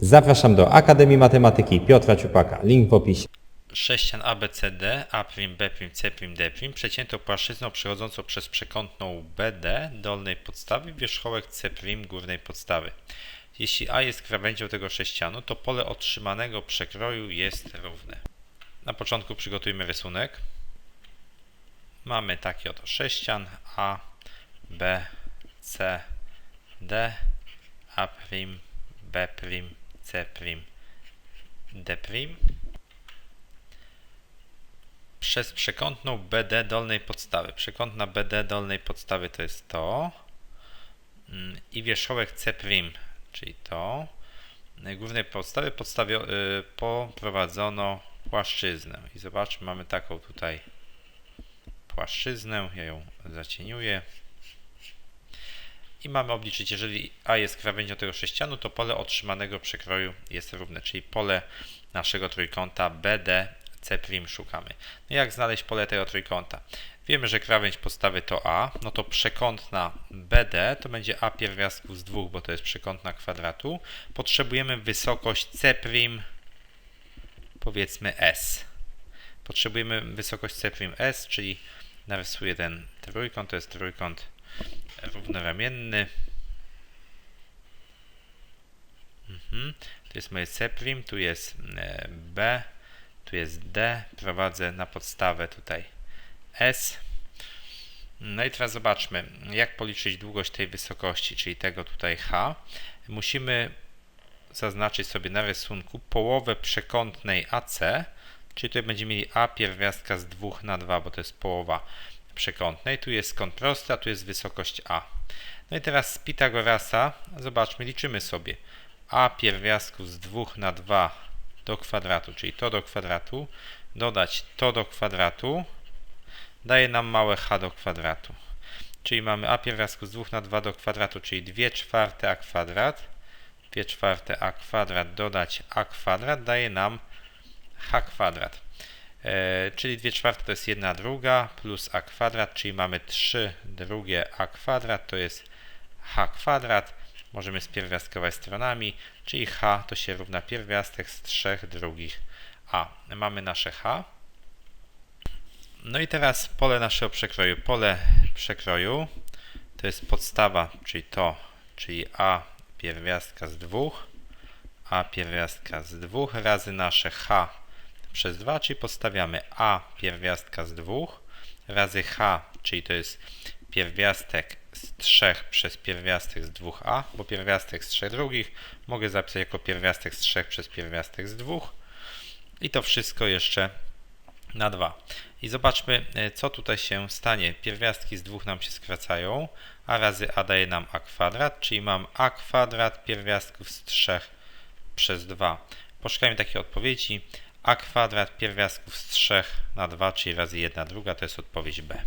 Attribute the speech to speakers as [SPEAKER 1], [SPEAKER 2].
[SPEAKER 1] Zapraszam do Akademii Matematyki Piotra Ciupaka. Link w opisie.
[SPEAKER 2] Sześcian ABCD, A', B', C', D' przecięto płaszczyzną przechodzącą przez przekątną BD dolnej podstawy wierzchołek C' górnej podstawy. Jeśli A jest krawędzią tego sześcianu, to pole otrzymanego przekroju jest równe. Na początku przygotujmy rysunek. Mamy taki oto sześcian A, B, C, D, A', B', C', D' przez przekątną BD dolnej podstawy. Przekątna BD dolnej podstawy to jest to Mm, i wierzchołek C', czyli to. Głównej podstawy podstawio, y, poprowadzono płaszczyznę. I zobaczmy, mamy taką tutaj płaszczyznę. Ja ją zacieniuję. I mamy obliczyć, jeżeli A jest krawędzią tego sześcianu, to pole otrzymanego przekroju jest równe, czyli pole naszego trójkąta BD C' szukamy. No jak znaleźć pole tego trójkąta? Wiemy, że krawędź podstawy to A, no to przekątna BD to będzie A pierwiastków z dwóch, bo to jest przekątna kwadratu. Potrzebujemy wysokość C', powiedzmy S. Potrzebujemy wysokość C' S, czyli narysuję ten trójkąt, to jest trójkąt równoramienny. Mhm. Tu jest moje C', tu jest e, B, tu jest D, prowadzę na podstawę tutaj S. No i teraz zobaczmy, jak policzyć długość tej wysokości, czyli tego tutaj H. Musimy zaznaczyć sobie na rysunku połowę przekątnej AC, czyli tutaj będziemy mieli A pierwiastka z 2 na 2, bo to jest połowa przekątnej. Tu jest kąt prosty, a tu jest wysokość A. No i teraz z Pitagorasa, zobaczmy, liczymy sobie. A pierwiastków z 2 na 2 do kwadratu, czyli to do kwadratu, dodać to do kwadratu, daje nam małe h do kwadratu. Czyli mamy a pierwiastku z 2 na 2 do kwadratu, czyli 2 czwarte a kwadrat. 2 czwarte a kwadrat dodać a kwadrat daje nam h kwadrat. E, czyli 2 czwarte to jest 1 druga plus a kwadrat, czyli mamy 3 drugie a kwadrat, to jest h kwadrat. Możemy spierwiastkować stronami, czyli h to się równa pierwiastek z 3 drugich a. Mamy nasze h. No i teraz pole naszego przekroju. Pole przekroju to jest podstawa, czyli to, czyli a pierwiastka z 2, a pierwiastka z 2 razy nasze h przez 2, czyli podstawiamy a pierwiastka z 2 razy h, czyli to jest pierwiastek z 3 przez pierwiastek z 2a, bo pierwiastek z 3 drugich mogę zapisać jako pierwiastek z 3 przez pierwiastek z 2 i to wszystko jeszcze na 2. I zobaczmy, e, co tutaj się stanie. Pierwiastki z 2 nam się skracają, a razy a daje nam a kwadrat, czyli mam a kwadrat pierwiastków z 3 przez 2. Poszukajmy takiej odpowiedzi. A kwadrat pierwiastków z 3 na 2, czyli razy 1 druga, to jest odpowiedź B.